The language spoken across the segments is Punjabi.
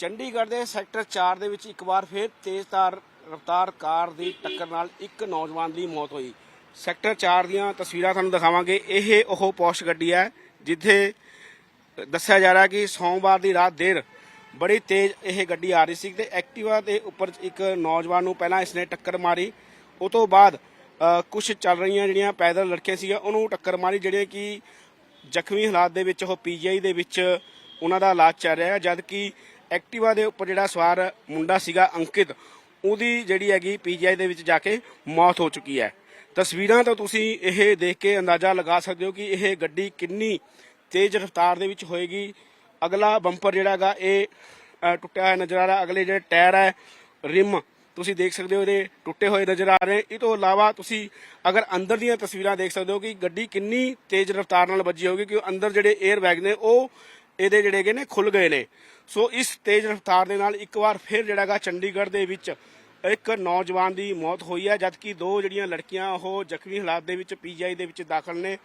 ਚੰਡੀਗੜ੍ਹ ਦੇ ਸੈਕਟਰ 4 ਦੇ ਵਿੱਚ ਇੱਕ ਵਾਰ ਫਿਰ ਤੇਜ਼ਧਾਰ ਰਫ਼ਤਾਰ ਕਾਰ ਦੀ ਟੱਕਰ ਨਾਲ ਇੱਕ ਨੌਜਵਾਨ ਦੀ ਮੌਤ ਹੋਈ। ਸੈਕਟਰ 4 ਦੀਆਂ ਤਸਵੀਰਾਂ ਤੁਹਾਨੂੰ ਦਿਖਾਵਾਂਗੇ। ਇਹ ਉਹ ਪੋਸਟ ਗੱਡੀ ਹੈ ਜਿੱਥੇ ਦੱਸਿਆ ਜਾ ਰਿਹਾ ਕਿ ਸੋਮਵਾਰ ਦੀ ਰਾਤ ਦੇਰ ਬੜੀ ਤੇਜ਼ ਇਹ ਗੱਡੀ ਆ ਰਹੀ ਸੀ ਤੇ ਐਕਟਿਵਾ ਦੇ ਉੱਪਰ ਇੱਕ ਨੌਜਵਾਨ ਨੂੰ ਪਹਿਲਾਂ ਇਸਨੇ ਟੱਕਰ ਮਾਰੀ। ਉਸ ਤੋਂ ਬਾਅਦ ਕੁਝ ਚੱਲ ਰਹੀਆਂ ਜਿਹੜੀਆਂ ਪੈਦਲ ਲੜਕੀਆਂ ਸੀਗੀਆਂ, ਉਹਨੂੰ ਟੱਕਰ ਮਾਰੀ ਜਿਹੜੇ ਕਿ ਜ਼ਖਮੀ ਹਾਲਾਤ ਦੇ ਵਿੱਚ ਉਹ ਪੀਜੀਆਈ ਦੇ ਵਿੱਚ ਉਹਨਾਂ ਦਾ ਇਲਾਜ ਚੱਲ ਰਿਹਾ ਹੈ। ਜਦ ਕਿ ਐਕਟਿਵਾ ਦੇ ਉੱਪਰ ਜਿਹੜਾ ਸਵਾਰ ਮੁੰਡਾ ਸੀਗਾ ਅੰਕਿਤ, ਉਹਦੀ ਜਿਹੜੀ ਹੈਗੀ ਪੀਜੀਆਈ ਦੇ ਵਿੱਚ ਜਾ ਕੇ ਮੌਤ ਹੋ ਚੁੱਕੀ ਹੈ। ਤਸਵੀਰਾਂ ਤੋਂ ਤੁਸੀਂ ਇਹ ਦੇਖ ਕੇ ਅੰਦਾਜ਼ਾ ਲਗਾ ਸਕਦੇ ਹੋ ਕਿ ਇਹ ਗੱਡੀ ਕਿੰਨੀ ਤੇਜ਼ ਰਫ਼ਤਾਰ ਦੇ ਵਿੱਚ ਹੋਏਗੀ। ਅਗਲਾ ਬੰਪਰ ਜਿਹੜਾ ਹੈਗਾ, ਇਹ ਟੁੱਟਿਆ ਹੋਇਆ ਨਜ਼ਰ ਆ ਰਿਹਾ। ਅਗਲੇ ਜਿਹੜੇ ਟਾਇਰ ਹੈ, ਰਿਮ, ਤੁਸੀਂ ਦੇਖ ਸਕਦੇ ਹੋ ਇਹਦੇ ਟੁੱਟੇ ਹੋਏ ਨਜ਼ਰ ਆ ਰਹੇ। ਇਹ ਤੋਂ ਇਲਾਵਾ ਤੁਸੀਂ ਅਗਰ ਅੰਦਰ ਦੀਆਂ ਤਸਵੀਰਾਂ ਦੇਖ ਸਕਦੇ ਹੋ ਕਿ ਗੱਡੀ ਕਿੰਨੀ ਤੇਜ਼ ਰਫ਼ਤਾਰ ਨਾਲ ਵੱਜੀ ਹੋਗੀ ਕਿ ਅੰਦਰ ਜਿਹੜੇ 에ਅਰ ਬੈਗ ਨੇ, ਉਹ ਇਹਦੇ ਜਿਹੜੇ ਹੈਗੇ ਨੇ ਖੁੱਲ ਗਏ ਨੇ। ਸੋ ਇਸ ਤੇਜ਼ ਰਫ਼ਤਾਰ ਦੇ ਨਾਲ ਇੱਕ ਵਾਰ ਫਿਰ ਜਿਹੜਾ ਹੈਗਾ ਚੰਡੀਗੜ੍ਹ ਦੇ ਵਿੱਚ ਇੱਕ ਨੌਜਵਾਨ ਦੀ ਮੌਤ ਹੋਈ ਹੈ, ਜਦਕਿ ਦੋ ਜਿਹੜੀਆਂ ਲੜਕੀਆਂ ਉਹ ਜ਼ਖਮੀ ਹਾਲਾਤ ਦੇ ਵਿੱਚ ਪੀਜੀਆਈ ਦੇ ਵਿੱਚ ਦਾਖਲ ਨੇ।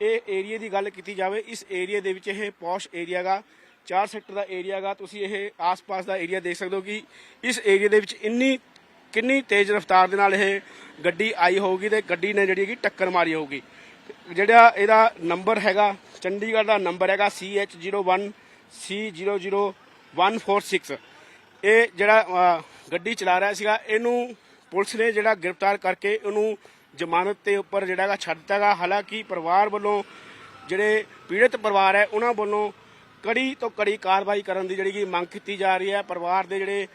ਇਹ ਏਰੀਆ ਦੀ ਗੱਲ ਕੀਤੀ ਜਾਵੇ, ਇਸ ਏਰੀਆ ਦੇ ਵਿੱਚ ਇਹ ਪੌਸ਼ ਏਰੀਆ ਗਾ 4 ਸੈਕਟਰ ਦਾ ਏਰੀਆ ਗਾ ਤੁਸੀਂ ਇਹ ਆਸ-ਪਾਸ ਦਾ ਏਰੀਆ ਦੇਖ ਸਕਦੇ ਹੋ ਕਿ ਇਸ ਏਰੀਆ ਦੇ ਵਿੱਚ ਇੰਨੀ, ਕਿੰਨੀ ਤੇਜ਼ ਰਫ਼ਤਾਰ ਦੇ ਨਾਲ ਇਹ ਗੱਡੀ ਆਈ ਹੋਊਗੀ ਤੇ ਗੱਡੀ ਨੇ ਜਿਹੜੀ ਹੈਗੀ ਟੱਕਰ ਮਾਰੀ ਹੋਊਗੀ। ਜਿਹੜਾ ਇਹਦਾ ਨੰਬਰ ਹੈਗਾ, ਚੰਡੀਗੜ੍ਹ ਦਾ ਨੰਬਰ ਹੈਗਾ CH01 C00146 ਇਹ ਜਿਹੜਾ ਗੱਡੀ ਚਲਾ ਰਿਹਾ ਸੀਗਾ, ਇਹਨੂੰ ਪੁਲਿਸ ਨੇ ਜਿਹੜਾ ਗ੍ਰਿਫਤਾਰ ਕਰਕੇ ਉਹਨੂੰ ਜ਼ਮਾਨਤ ਤੇ ਉੱਪਰ ਜਿਹੜਾ ਹੈਗਾ ਛੱਡ ਦਿੱਤਾ ਗਾ ਹਾਲਾਂਕਿ ਪਰਿਵਾਰ ਵੱਲੋਂ ਜਿਹੜੇ ਪੀੜਤ ਪਰਿਵਾਰ ਹੈ, ਉਹਨਾਂ ਵੱਲੋਂ ਕੜੀ ਤੋਂ ਕੜੀ ਕਾਰਵਾਈ ਕਰਨ ਦੀ ਜਿਹੜੀ ਕਿ ਮੰਗ ਕੀਤੀ ਜਾ ਰਹੀ ਹੈ। ਪਰਿਵਾਰ ਦੇ ਜਿਹੜੇ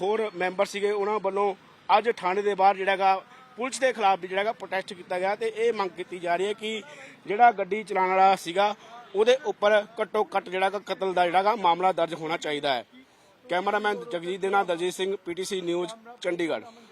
ਹੋਰ ਮੈਂਬਰ ਸੀਗੇ, ਉਹਨਾਂ ਵੱਲੋਂ ਅੱਜ ਥਾਣੇ ਦੇ ਬਾਹਰ ਜਿਹੜਾ ਹੈਗਾ ਪੁਲਿਸ ਦੇ ਖਿਲਾਫ ਵੀ ਜਿਹੜਾ ਪ੍ਰੋਟੈਸਟ ਕੀਤਾ ਗਿਆ ਤੇ ਇਹ ਮੰਗ ਕੀਤੀ ਜਾ ਰਹੀ ਹੈ ਕਿ ਜਿਹੜਾ ਗੱਡੀ ਚਲਾਉਣ ਵਾਲਾ ਸੀਗਾ, ਉਹਦੇ ਉੱਪਰ ਘੱਟੋ ਘੱਟ ਜਿਹੜਾ ਕਤਲ ਦਾ ਜਿਹੜਾ ਹੈਗਾ ਮਾਮਲਾ ਦਰਜ ਹੋਣਾ ਚਾਹੀਦਾ ਹੈ। ਕੈਮਰਾਮੈਨ ਜਗਜੀਤ ਦੇ ਨਾਲ ਦਲਜੀਤ ਸਿੰਘ, ਪੀਟੀਸੀ ਨਿਊਜ਼, ਚੰਡੀਗੜ੍ਹ।